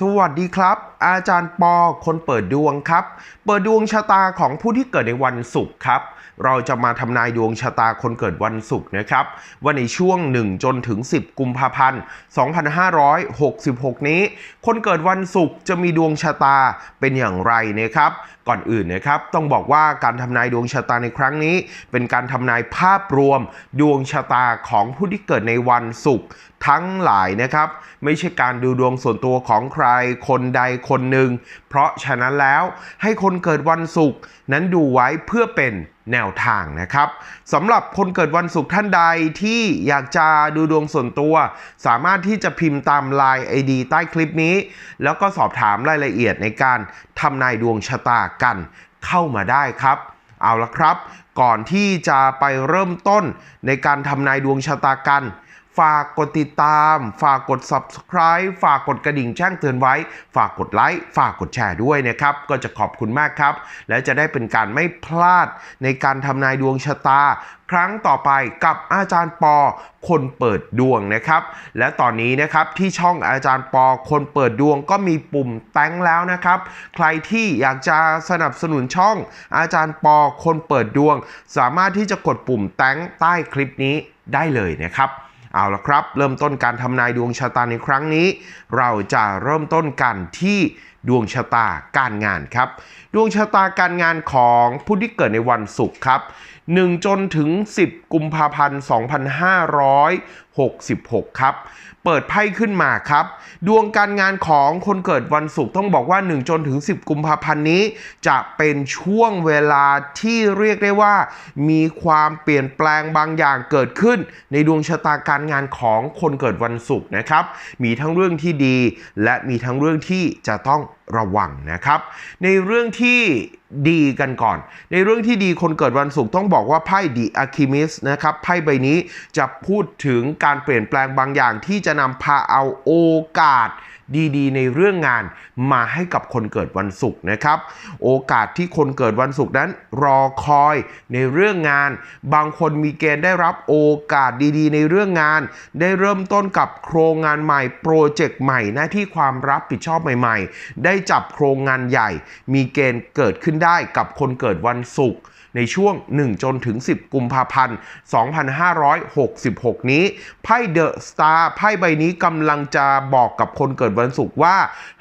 สวัสดีครับ อาจารย์ปอคนเปิดดวงครับ เปิดดวงชะตาของผู้ที่เกิดในวันศุกร์ครับ เราจะมาทำนายดวงชะตาคนเกิดวันศุกร์นะครับ ว่าในช่วง 1 จนถึง 10 กุมภาพันธ์ 2566 นี้ คนเกิดวันศุกร์จะมีดวงชะตาเป็นอย่างไรนะครับ ก่อนอื่นนะครับ ต้องบอกว่าการทำนายดวงชะตาในครั้งนี้ เป็นการทำนายภาพรวมดวงชะตาของผู้ที่เกิดในวันศุกร์ ทั้งหลายนะครับ ไม่ใช่การดูดวงส่วนตัวของใครคนใดคนหนึ่ง เพราะฉะนั้นแล้วให้คนเกิดวันศุกร์นั้นดูไว้เพื่อเป็นแนวทางนะครับสำหรับคนเกิดวันศุกร์ท่านใดที่อยากจะดูดวงส่วนตัว สามารถที่จะพิมพ์ตามไลน์ ID ใต้คลิปนี้ แล้วก็สอบถามรายละเอียดในการทำนายดวงชะตากันเข้ามาได้ครับเอาละครับ ก่อนที่จะไปเริ่มต้นในการทำนายดวงชะตากัน ฝากกดติดตาม ฝากกด subscribe ฝากกดกระดิ่งแจ้งเตือนไว้ ฝากกดไลค์ ฝากกดแชร์ด้วยนะครับ ก็จะขอบคุณมากครับ และจะได้เป็นการไม่พลาดในการทำนายดวงชะตา ครั้งต่อไปกับอาจารย์ปอ คนเปิดดวงนะครับ และตอนนี้นะครับที่ช่องอาจารย์ปอ คนเปิดดวงก็มีปุ่มแต้งแล้วนะครับ ใครที่อยากจะสนับสนุนช่องอาจารย์ปอ คนเปิดดวง สามารถที่จะกดปุ่มแต้งใต้คลิปนี้ได้เลยนะครับ เอาละครับ เริ่มต้นการทำนายดวงชะตาในครั้งนี้ เราจะเริ่มต้นกันที่ดวงชะตาการงานครับ ดวงชะตาการงานของผู้ที่เกิดในวันศุกร์ครับ 1 จนถึง 10 กุมภาพันธ์ 2566 ครับ เปิดไพ่ขึ้นมาครับ ดวงการงานของคนเกิดวันศุกร์ต้องบอกว่า 1 จนถึง 10 กุมภาพันธ์นี้ จะเป็นช่วงเวลาที่เรียกได้ว่า มีความเปลี่ยนแปลงบางอย่างเกิดขึ้น ในดวงชะตาการงานของคนเกิดวันศุกร์นะครับ มีทั้งเรื่องที่ดี และมีทั้งเรื่องที่จะต้อง ระวังนะครับ ในเรื่องที่ดีกันก่อน ในเรื่องที่ดีคนเกิดวันศุกร์ต้องบอกว่าไพ่ดีอะคิมิสนะครับไพ่ใบนี้จะพูดถึงการเปลี่ยนแปลงบางอย่างที่จะนำพาเอาโอกาส ดีๆ ในเรื่องงานมาให้กับคนเกิดวันศุกร์นะครับ โอกาสที่คนเกิดวันศุกร์นั้นรอคอยในเรื่องงาน บางคนมีเกณฑ์ได้รับโอกาสดีๆ ในเรื่องงาน ได้เริ่มต้นกับโครงงานใหม่โปรเจกต์ใหม่หน้าที่ความรับผิดชอบใหม่ ๆ ได้จับโครงงานใหญ่ มีเกณฑ์เกิดขึ้นได้กับคนเกิดวันศุกร์ ในช่วง 1 จนถึง 10 กุมภาพันธ์ 2566 นี้ ไพ่เดอะสตาร์ไพ่ใบนี้กำลังจะบอกกับคนเกิดวันศุกร์ว่า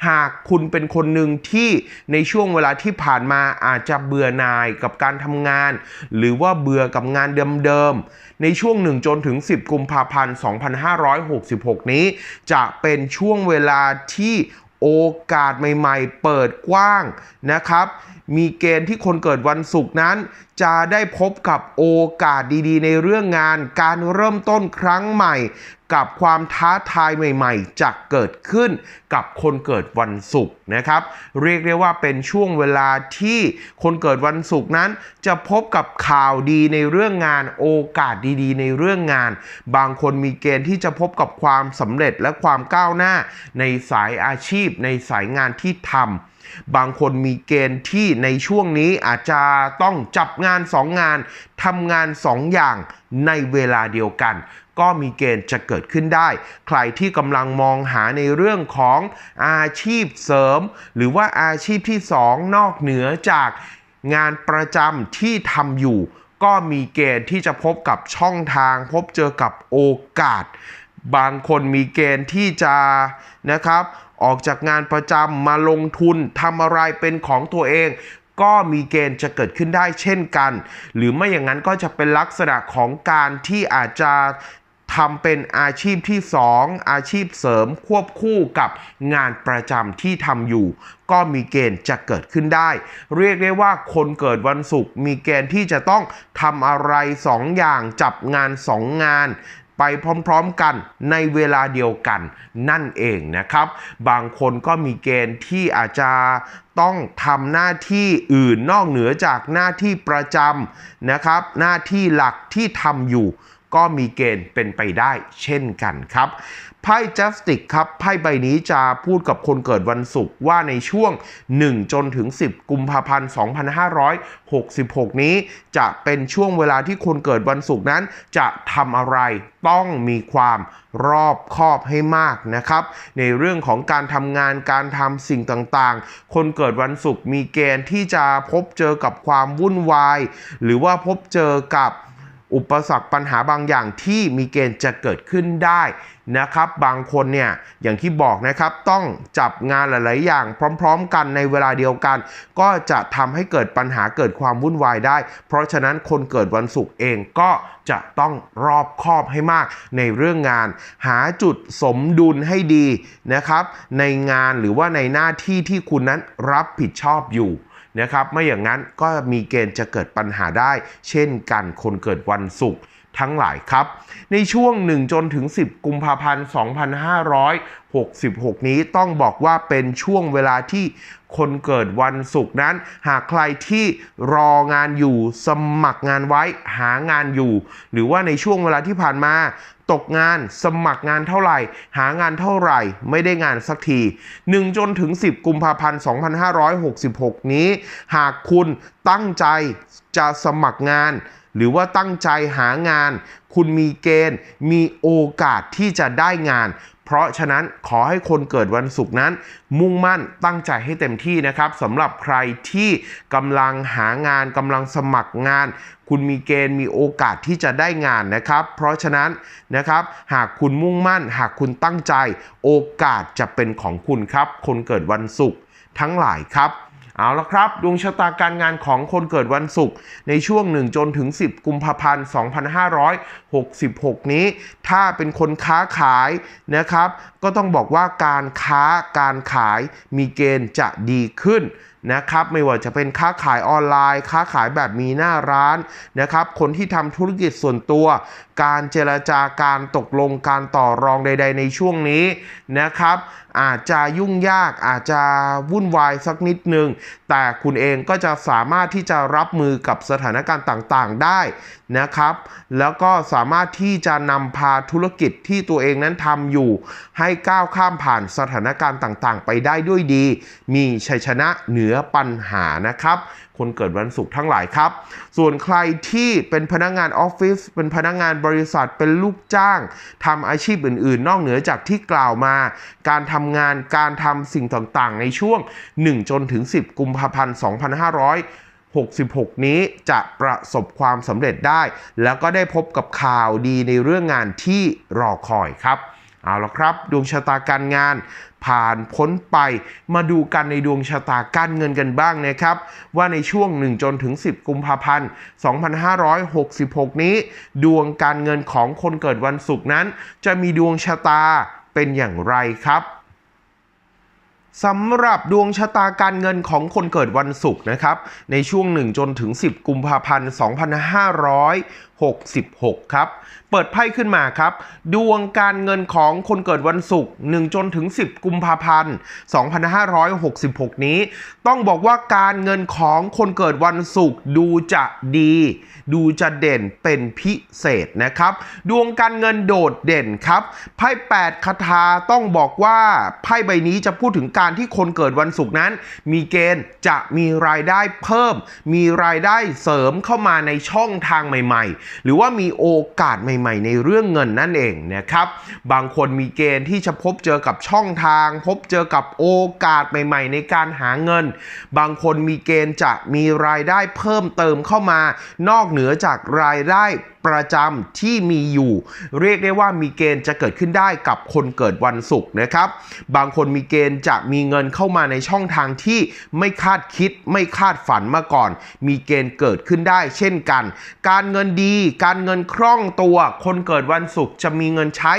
หากคุณเป็นคนหนึ่งที่ในช่วงเวลาที่ผ่านมาอาจจะเบื่อหน่ายกับการทำงาน หรือว่าเบื่อกับงานเดิมๆ ในช่วง 1 จนถึง 10 กุมภาพันธ์ 2566 นี้ จะเป็นช่วงเวลาที่ โอกาสใหม่ๆ เปิดกว้างนะครับ มีเกณฑ์ที่คนเกิดวันศุกร์นั้น จะได้พบกับโอกาสดีๆ ในเรื่องงาน การเริ่มต้นครั้งใหม่กับความท้าทายใหม่ๆ จะเกิดขึ้นกับคนเกิดวันศุกร์นะครับ เรียกได้ว่าเป็นช่วงเวลาที่คนเกิดวันศุกร์นั้น จะพบกับข่าวดีในเรื่องงานโอกาสดีๆ ในเรื่องงาน บางคนมีเกณฑ์ที่จะพบกับความสำเร็จและความก้าวหน้าในสายอาชีพในสายงานที่ทำ บางคนมีเกณฑ์ที่ในช่วงนี้อาจจะต้องจับงานสองงานทำงานสองอย่างในเวลาเดียวกัน ก็มีเกณฑ์จะเกิดขึ้นได้ ใครที่กำลังมองหาในเรื่องของอาชีพเสริม หรือว่าอาชีพที่สองนอกเหนือจากงานประจำที่ทำอยู่ ก็มีเกณฑ์ที่จะพบกับช่องทาง พบเจอกับโอกาส บางคนมีเกณฑ์ที่จะนะครับ ออกจากงานประจำมาลงทุนทำอะไรเป็นของตัวเอง ก็มีเกณฑ์จะเกิดขึ้นได้เช่นกัน หรือไม่อย่างนั้นก็จะเป็นลักษณะของการที่อาจจะทำเป็นอาชีพที่ 2 อาชีพเสริมควบคู่กับงานประจำที่ทำอยู่ ก็มีเกณฑ์จะเกิดขึ้นได้ เรียกได้ว่าคนเกิดวันศุกร์มีเกณฑ์ที่จะต้องทำอะไรสองอย่างจับงานสองงาน ไปพร้อมๆกันในเวลาเดียวกันนั่นเองนะครับ บางคนก็มีเกณฑ์ที่อาจจะต้องทำหน้าที่อื่นนอกเหนือจากหน้าที่ประจำนะครับ หน้าที่หลักที่ทำอยู่ก็มีเกณฑ์เป็นไปได้เช่นกันครับ ไพ่ justic ครับไพ่ใบนี้จะพูดกับคนเกิดวันศุกร์ว่าในช่วง 1 จนถึง 10 กุมภาพันธ์ 2566 นี้ จะเป็นช่วงเวลาที่คนเกิดวันศุกร์นั้น จะทำอะไรต้องมีความรอบคอบให้มากนะครับ ในเรื่องของการทำงานการทำสิ่งต่างๆ คนเกิดวันศุกร์มีเกณฑ์ที่จะพบเจอกับความวุ่นวาย หรือว่าพบเจอกับ อุปสรรคปัญหาบางอย่างที่มีเกณฑ์จะเกิดขึ้นได้นะครับ บางคนเนี่ยอย่างที่บอกนะครับต้องจับงานหลาย ๆ อย่างพร้อม ๆ กันในเวลาเดียวกัน ก็จะทำให้เกิดปัญหาเกิดความวุ่นวายได้ เพราะฉะนั้นคนเกิดวันศุกร์เองก็จะต้องรอบคอบให้มากในเรื่องงาน หาจุดสมดุลให้ดีนะครับ ในงานหรือว่าในหน้าที่ที่คุณนั้นรับผิดชอบอยู่ นะครับไม่อย่างนั้นก็มีเกณฑ์จะเกิดปัญหาได้ เช่นกันคนเกิดวันศุกร์ทั้งหลายครับ ในช่วง 1 จนถึง 10 กุมภาพันธ์ 2566 นี้ต้องบอกว่าเป็นช่วงเวลาที่คนเกิดวันศุกร์นั้น หากใครที่รองานอยู่สมัครงานไว้หางานอยู่ หรือว่าในช่วงเวลาที่ผ่านมา ตกงานสมัครงานเท่าไหร่ หางานเท่าไหร่ ไม่ได้งานสักที 1 จนถึง 10 กุมภาพันธ์ 2566 นี้ หากคุณตั้งใจจะสมัครงาน หรือว่าตั้งใจหางาน คุณมีเกณฑ์ มีโอกาสที่จะได้งาน เพราะฉะนั้นขอให้คนเกิดวันศุกร์นั้น มุ่งมั่นตั้งใจให้เต็มที่นะครับสำหรับใครที่กำลังหางานกำลังสมัครงาน คุณมีเกณฑ์มีโอกาสที่จะได้งานนะครับ เพราะฉะนั้นนะครับ หากคุณมุ่งมั่น หากคุณตั้งใจ โอกาสจะเป็นของคุณครับ คนเกิดวันศุกร์ทั้งหลายครับ เอาละครับ ดวงชะตาการงานของคนเกิดวันศุกร์ในช่วง 1 จนถึง 10 กุมภาพันธ์ 2566 นี้ ถ้าเป็นคนค้าขายนะครับ ก็ต้องบอกว่าการค้าการขายมีเกณฑ์จะดีขึ้น นะครับไม่ว่าจะเป็นค้าขายออนไลน์ ค้าขายแบบมีหน้าร้านนะครับคนที่ทำธุรกิจส่วนตัว การเจรจาการตกลงการต่อรองใด ๆ ในช่วงนี้นะครับ อาจจะยุ่งยากอาจจะวุ่นวายสักนิดนึง แต่คุณเองก็จะสามารถที่จะรับมือกับสถานการณ์ต่างๆได้นะครับ แล้วก็สามารถที่จะนำพาธุรกิจที่ตัวเองนั้นทำอยู่ ให้ก้าวข้ามผ่านสถานการณ์ต่างๆ ไปได้ด้วยดี มีชัยชนะเหนือปัญหานะครับคนเกิดวันศุกร์ทั้งหลายครับ ส่วนใครที่เป็นพนักงานออฟฟิศเป็นพนักงานบริษัทเป็นลูกจ้างทำอาชีพอื่น ๆ นอกเหนือจากที่กล่าวมา การทำงานการทำสิ่งต่างๆ ในช่วง 1 จนถึง 10 กุมภาพันธ์ 2566 นี้จะประสบความสำเร็จได้ แล้วก็ได้พบกับข่าวดีในเรื่องงานที่รอคอยครับ เอาละครับ ดวงชะตาการงาน ผ่านพ้นไป มาดูกันในดวงชะตาการเงินกันบ้างนะครับ ว่าในช่วง 1 จนถึง 10 กุมภาพันธ์ 2566 นี้ ดวงการเงินของคนเกิดวันศุกร์นั้น จะมีดวงชะตาเป็นอย่างไรครับสำหรับดวงชะตาการเงินของคนเกิดวันศุกร์นะครับ ในช่วง 1 จนถึง 10 กุมภาพันธ์ 2566 ครับ เปิดไพ่ขึ้นมาครับ ดวงการเงินของคนเกิดวันศุกร์1จนถึง 10 กุมภาพันธ์ 2566 นี้ ต้องบอกว่าการเงินของคนเกิดวันศุกร์ดูจะดี ดูจะเด่นเป็นพิเศษนะครับ ดวงการเงินโดดเด่นครับ ไพ่8คาถาต้องบอกว่าไพ่ใบนี้จะพูดถึงการที่คนเกิดวันศุกร์นั้น มีเกณฑ์จะมีรายได้เพิ่ม มีรายได้เสริมเข้ามาในช่องทางใหม่ ๆ หรือว่ามีโอกาสใหม่หม่ ๆ ในเรื่องเงินนั่นเองนะครับ บางคนมีเกณฑ์ที่จะพบเจอกับช่องทาง พบเจอกับโอกาสใหม่ ๆ ในการหาเงิน บางคนมีเกณฑ์จะมีรายได้เพิ่มเติมเข้ามา นอกเหนือจากรายได้ประจำที่มีอยู่ เรียกได้ว่ามีเกณฑ์จะเกิดขึ้นได้กับคนเกิดวันศุกร์นะครับ บางคนมีเกณฑ์จะมีเงินเข้ามาในช่องทางที่ไม่คาดคิดไม่คาดฝันมาก่อน มีเกณฑ์เกิดขึ้นได้เช่นกัน การเงินดี การเงินคล่องตัวคนเกิดวันศุกร์จะมีเงินใช้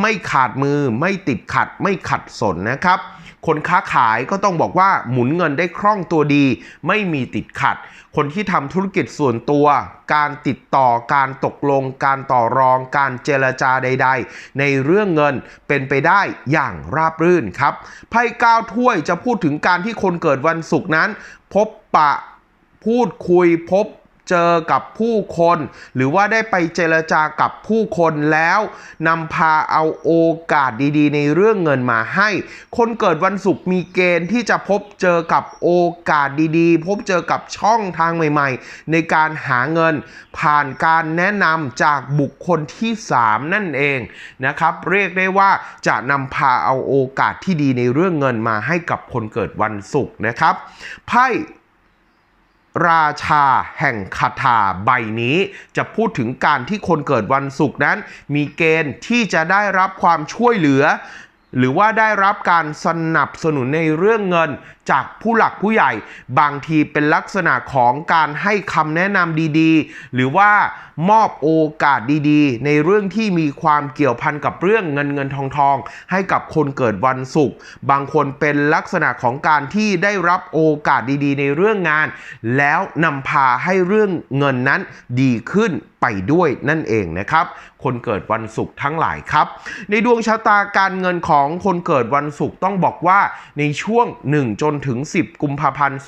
ไม่ขาดมือ ไม่ติดขัด ไม่ขัดสนนะครับ คนค้าขายก็ต้องบอกว่าหมุนเงินได้คล่องตัวดี ไม่มีติดขัด คนที่ทำธุรกิจส่วนตัว การติดต่อการตกลง การต่อรอง การเจรจาใด ๆ ในเรื่องเงินเป็นไปได้อย่างราบรื่นครับไพ่ก้าวถ้วยจะพูดถึงการที่คนเกิดวันศุกร์นั้น พบปะพูดคุยพบ เจอกับผู้คน หรือว่าได้ไปเจรจากับผู้คนแล้วนำพาเอาโอกาสดีๆ ในเรื่องเงินมาให้ คนเกิดวันศุกร์มีเกณฑ์ที่จะพบเจอกับโอกาสดีๆ พบเจอกับช่องทางใหม่ ๆ ในการหาเงิน ผ่านการแนะนำจากบุคคลที่ 3 นั่นเองนะครับ เรียกได้ว่าจะนำพาเอาโอกาสที่ดีในเรื่องเงินมาให้กับคนเกิดวันศุกร์นะครับไพ่ ราชาแห่งคาถาใบนี้ จะพูดถึงการที่คนเกิดวันศุกร์นั้น มีเกณฑ์ที่จะได้รับความช่วยเหลือ หรือว่าได้รับการสนับสนุนในเรื่องเงินจากผู้หลักผู้ใหญ่ บางทีเป็นลักษณะของการให้คำแนะนำดีๆ หรือว่ามอบโอกาสดีๆ ในเรื่องที่มีความเกี่ยวพันกับเรื่องเงินเงินทองทองให้กับคนเกิดวันศุกร์บางคนเป็นลักษณะของการที่ได้รับโอกาสดีๆ ในเรื่องงาน แล้วนำพาให้เรื่องเงินนั้นดีขึ้น ไปด้วยนั่นเองนะครับ คนเกิดวันศุกร์ทั้งหลายครับ ในดวงชะตาการเงินของคนเกิดวันศุกร์ต้องบอกว่าในช่วง 1 จนถึง 10 กุมภาพันธ์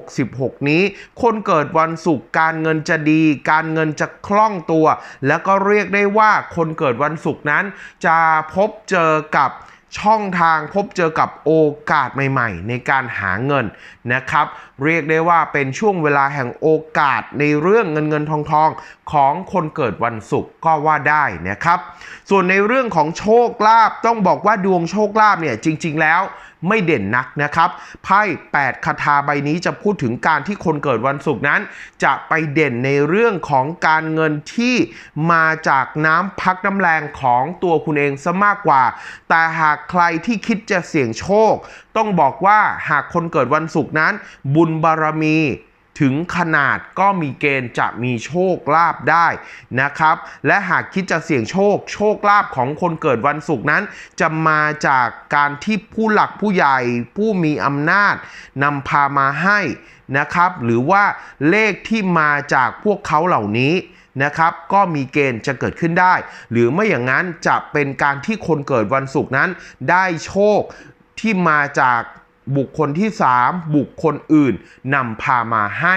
2566 นี้ คนเกิดวันศุกร์การเงินจะดี การเงินจะคล่องตัว แล้วก็เรียกได้ว่าคนเกิดวันศุกร์นั้นจะพบเจอกับ ช่องทางพบเจอกับโอกาสใหม่ ๆ ในการหาเงินนะครับ เรียกได้ว่าเป็นช่วงเวลาแห่งโอกาสในเรื่องเงินเงินทองทองของคนเกิดวันศุกร์ก็ว่าได้นะครับ ส่วนในเรื่องของโชคลาภต้องบอกว่าดวงโชคลาภเนี่ยจริง ๆ แล้ว ไม่เด่นนักนะครับ ไพ่ 8 คาถาใบนี้จะพูดถึงการที่คนเกิดวันศุกร์นั้น จะไปเด่นในเรื่องของการเงินที่มาจากน้ำพักน้ำแรงของตัวคุณเองซะมากกว่า แต่หากใครที่คิดจะเสี่ยงโชค ต้องบอกว่าหากคนเกิดวันศุกร์นั้น บุญบารมี ถึงขนาดก็มีเกณฑ์จะมีโชคลาภได้นะครับ และหากคิดจะเสี่ยงโชค โชคลาภของคนเกิดวันศุกร์นั้น จะมาจากการที่ผู้หลักผู้ใหญ่ผู้มีอำนาจนำพามาให้นะครับ หรือว่าเลขที่มาจากพวกเขาเหล่านี้นะครับก็มีเกณฑ์จะเกิดขึ้นได้ หรือไม่อย่างนั้นจะเป็นการที่คนเกิดวันศุกร์นั้น ได้โชคที่มาจาก บุคคลที่ 3 บุคคลอื่นนำพามาให้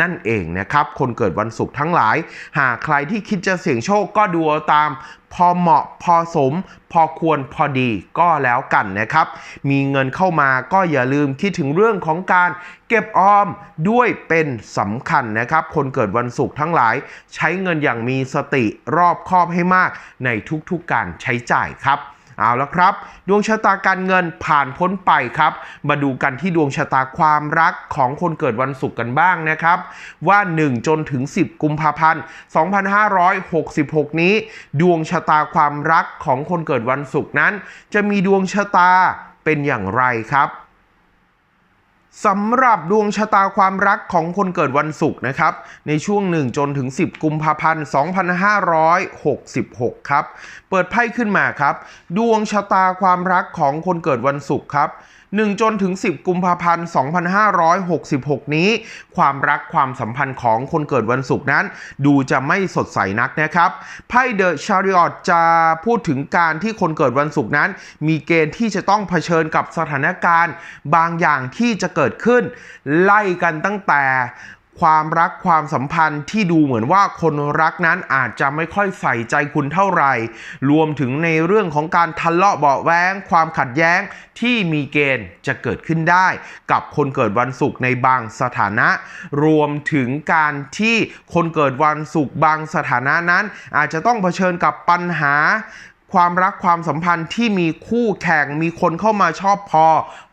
นั่นเองนะครับ คนเกิดวันศุกร์ทั้งหลาย หากใครที่คิดจะเสี่ยงโชคก็ดูาตาม พอเหมาะพอสม พอควรพอดีก็แล้วกันนะครับ มีเงินเข้ามาก็อย่าลืมคิดถึงเรื่องของการเก็บออมด้วยเป็นสำคัญนะครับ คนเกิดวันศุกร์ทั้งหลาย ใช้เงินอย่างมีสติรอบคอบให้มากในทุกๆการใช้จ่ายครับ เอาละครับ ดวงชะตาการเงินผ่านพ้นไปครับ มาดูกันที่ดวงชะตาความรักของคนเกิดวันศุกร์กันบ้างนะครับ ว่า 1 จนถึง 10 กุมภาพันธ์ 2566 นี้ ดวงชะตาความรักของคนเกิดวันศุกร์นั้น จะมีดวงชะตาเป็นอย่างไรครับ สำหรับดวงชะตาความรักของคนเกิดวันศุกร์นะครับ ในช่วง 1 จนถึง 10 กุมภาพันธ์ 2566 ครับ เปิดไพ่ขึ้นมาครับ ดวงชะตาความรักของคนเกิดวันศุกร์ครับ 1 จนถึง 10 กุมภาพันธ์ 2566 นี้ ความรักความสัมพันธ์ของคนเกิดวันศุกร์นั้น ดูจะไม่สดใสนักนะครับไพ่เดอะชาริออตจะพูดถึงการที่คนเกิดวันศุกร์นั้น มีเกณฑ์ที่จะต้องเผชิญกับสถานการณ์ บางอย่างที่จะเกิดขึ้น ไล่กันตั้งแต่ ความรักความสัมพันธ์ที่ดูเหมือนว่าคนรักนั้นอาจจะไม่ค่อยใส่ใจคุณเท่าไหร่ รวมถึงในเรื่องของการทะเลาะเบาแว้งความขัดแย้งที่มีเกณฑ์จะเกิดขึ้นได้ กับคนเกิดวันศุกร์ในบางสถานะ รวมถึงการที่คนเกิดวันศุกร์บางสถานะนั้น อาจจะต้องเผชิญกับปัญหา ความรักความสัมพันธ์ที่มีคู่แข่งมีคนเข้ามาชอบพอ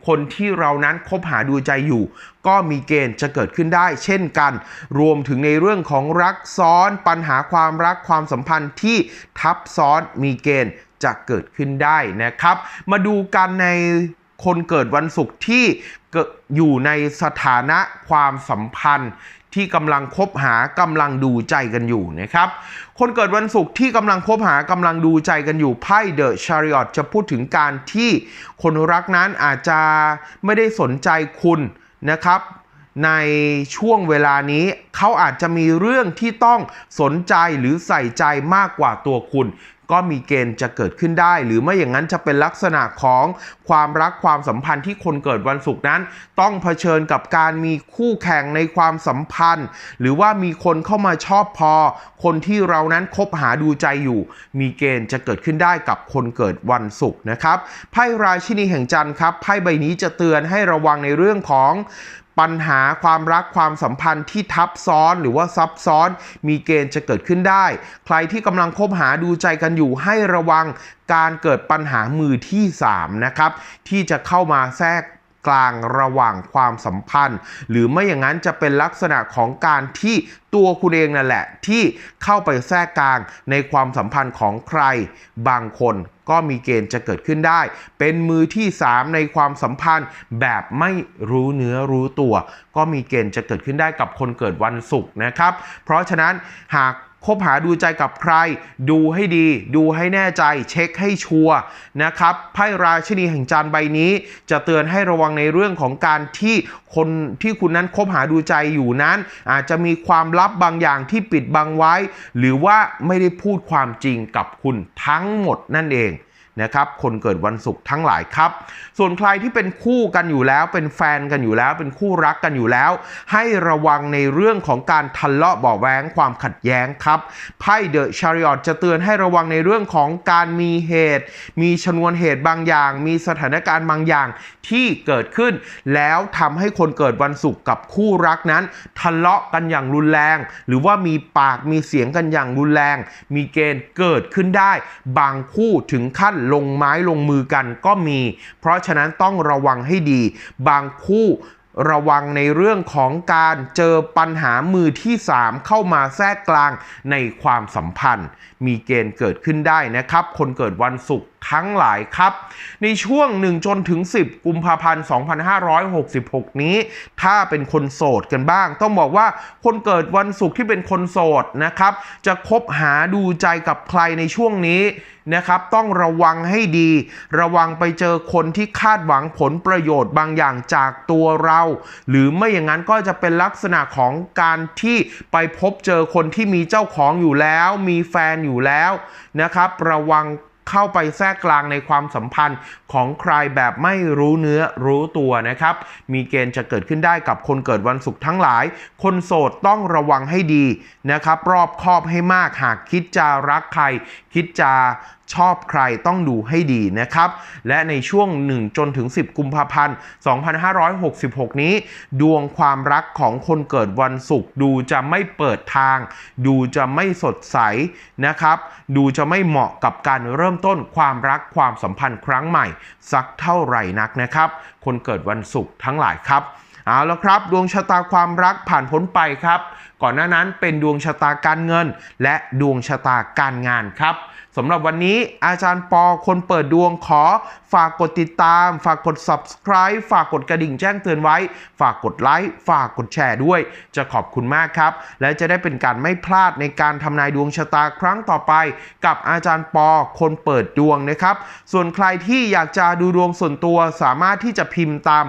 คนที่เรานั้นคบหาดูใจอยู่ ก็มีเกณฑ์จะเกิดขึ้นได้ เช่นกัน รวมถึงในเรื่องของรักซ้อนปัญหาความรักความสัมพันธ์ที่ทับซ้อนมีเกณฑ์จะเกิดขึ้นได้นะครับ มาดูกันในคนเกิดวันศุกร์ที่อยู่ในสถานะความสัมพันธ์ ที่กำลังคบหากำลังดูใจกันอยู่นะครับ คนเกิดวันศุกร์ที่กำลังคบหากำลังดูใจกันอยู่ไพ่เดอะชาริออตจะพูดถึงการที่คนรักนั้นอาจจะไม่ได้สนใจคุณนะครับในช่วงเวลานี้เขาอาจจะมีเรื่องที่ต้องสนใจหรือใส่ใจมากกว่าตัวคุณ ก็มีเกณฑ์จะเกิดขึ้นได้ หรือไม่อย่างนั้นจะเป็นลักษณะของความรักความสัมพันธ์ที่คนเกิดวันศุกร์นั้น ต้องเผชิญกับการมีคู่แข่งในความสัมพันธ์ หรือว่ามีคนเข้ามาชอบพอ คนที่เรานั้นคบหาดูใจอยู่ มีเกณฑ์จะเกิดขึ้นได้กับคนเกิดวันศุกร์นะครับไพ่ราชินีแห่งจันทร์ครับไพ่ใบนี้จะเตือนให้ระวังในเรื่องของ ปัญหาความรักความสัมพันธ์ที่ทับซ้อนหรือว่าซับซ้อน มีเกณฑ์จะเกิดขึ้นได้ ใครที่กำลังคบหาดูใจกันอยู่ให้ระวังการเกิดปัญหามือที่ 3 นะครับ ที่จะเข้ามาแทรกกลางระหว่างความสัมพันธ์ หรือไม่อย่างนั้นจะเป็นลักษณะของการที่ตัวคุณเองนั่นแหละ ที่เข้าไปแทรกกลางในความสัมพันธ์ของใครบางคน ก็มีเกณฑ์จะเกิดขึ้นได้ เป็นมือที่ 3 ในความสัมพันธ์แบบไม่รู้เนื้อรู้ตัว ก็มีเกณฑ์จะเกิดขึ้นได้กับคนเกิดวันศุกร์นะครับ เพราะฉะนั้นหาก คบหาดูใจกับใคร ดูให้ดี ดูให้แน่ใจ เช็คให้ชัวร์นะครับไพ่ราชินีแห่งจานใบนี้ จะเตือนให้ระวังในเรื่องของการที่คนที่คุณนั้นคบหาดูใจอยู่นั้น อาจจะมีความลับบางอย่างที่ปิดบังไว้ หรือว่าไม่ได้พูดความจริงกับคุณทั้งหมดนั่นเอง นะครับคนเกิดวันศุกร์ทั้งหลายครับ ส่วนใครที่เป็นคู่กันอยู่แล้ว เป็นแฟนกันอยู่แล้ว เป็นคู่รักกันอยู่แล้ว ให้ระวังในเรื่องของการทะเลาะเบาแวงความขัดแย้งครับไพ่เดอะชาริอตจะเตือนให้ระวังในเรื่องของการมีเหตุ มีชนวนเหตุบางอย่าง มีสถานการณ์บางอย่างที่เกิดขึ้น แล้วทำให้คนเกิดวันศุกร์กับคู่รักนั้น ทะเลาะกันอย่างรุนแรง หรือว่ามีปากมีเสียงกันอย่างรุนแรง มีเกณฑ์เกิดขึ้นได้ บางคู่ถึงขั้นลงไม้ลงมือกันก็มี เพราะฉะนั้นต้องระวังให้ดี บางคู่ระวังในเรื่องของการเจอปัญหามือที่ 3 เข้ามาแทรกกลางในความสัมพันธ์ มีเกณฑ์เกิดขึ้นได้นะครับ คนเกิดวันศุกร์ทั้งหลายครับ ในช่วง 1 จนถึง 10 กุมภาพันธ์ 2566 นี้ ถ้าเป็นคนโสดกันบ้าง ต้องบอกว่าคนเกิดวันศุกร์ที่เป็นคนโสดนะครับ จะคบหาดูใจกับใครในช่วงนี้ นะครับต้องระวังให้ดี ระวังไปเจอคนที่คาดหวังผลประโยชน์บางอย่างจากตัวเรา หรือไม่อย่างนั้นก็จะเป็นลักษณะของการที่ไปพบเจอคนที่มีเจ้าของอยู่แล้ว มีแฟนอยู่แล้วนะครับ ระวังเข้าไปแทรกกลางในความสัมพันธ์ของใครแบบไม่รู้เนื้อรู้ตัวนะครับ มีเกณฑ์จะเกิดขึ้นได้กับคนเกิดวันศุกร์ทั้งหลาย คนโสดต้องระวังให้ดีนะครับ รอบคอบให้มากหากคิดจะรักใคร คิดจะ ชอบใครต้องดูให้ดีนะครับ และในช่วง 1 จนถึง 10 กุมภาพันธ์ 2566 นี้ ดวงความรักของคนเกิดวันศุกร์ดูจะไม่เปิดทาง ดูจะไม่สดใสนะครับ ดูจะไม่เหมาะกับการเริ่มต้นความรักความสัมพันธ์ครั้งใหม่ สักเท่าไหร่นักนะครับ คนเกิดวันศุกร์ทั้งหลายครับเอาละครับ ดวงชะตาความรักผ่านพ้นไปครับ ก่อนหน้านั้นเป็นดวงชะตาการเงิน และดวงชะตาการงานครับ สำหรับวันนี้อาจารย์ปอคนเปิดดวงขอ ฝากกดติดตาม ฝากกด subscribe ฝากกดกระดิ่งแจ้งเตือนไว้ ฝากกดไลค์ฝากกดแชร์ด้วย จะขอบคุณมากครับ และจะได้เป็นการไม่พลาดในการทำนายดวงชะตาครั้งต่อไป กับอาจารย์ปอคนเปิดดวงนะครับ ส่วนใครที่อยากจะดูดวงส่วนตัวสามารถที่จะพิมพ์ตาม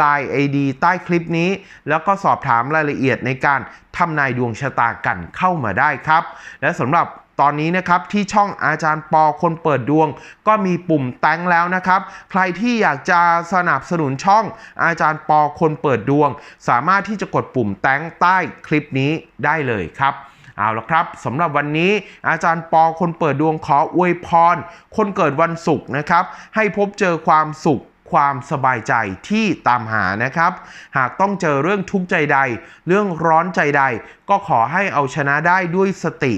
Line ID ใต้คลิปนี้ แล้วก็สอบถามรายละเอียดในการทำนายดวงชะตากันเข้ามาได้ครับ และสำหรับ ตอนนี้นะครับที่ช่องอาจารย์ปอคนเปิดดวง ก็มีปุ่มแตงแล้วนะครับ ใครที่อยากจะสนับสนุนช่องอาจารย์ปอคนเปิดดวง สามารถที่จะกดปุ่มแตงใต้คลิปนี้ได้เลยครับเอาละครับสำหรับวันนี้อาจารย์ปอคนเปิดดวงขออวยพร คนเกิดวันศุกร์นะครับ ให้พบเจอความสุขความสบายใจที่ตามหานะครับ หากต้องเจอเรื่องทุกข์ใจใด เรื่องร้อนใจใด ก็ขอให้เอาชนะได้ด้วยสติ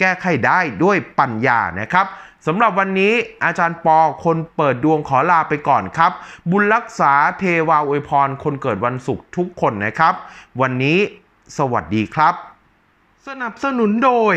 แก้ไขได้ด้วยปัญญานะครับสำหรับวันนี้อาจารย์ปอคนเปิดดวงขอลาไปก่อนครับ บุญรักษาเทวาอวยพร คนเกิดวันศุกร์ทุกคนนะครับ วันนี้สวัสดีครับ สนับสนุนโดย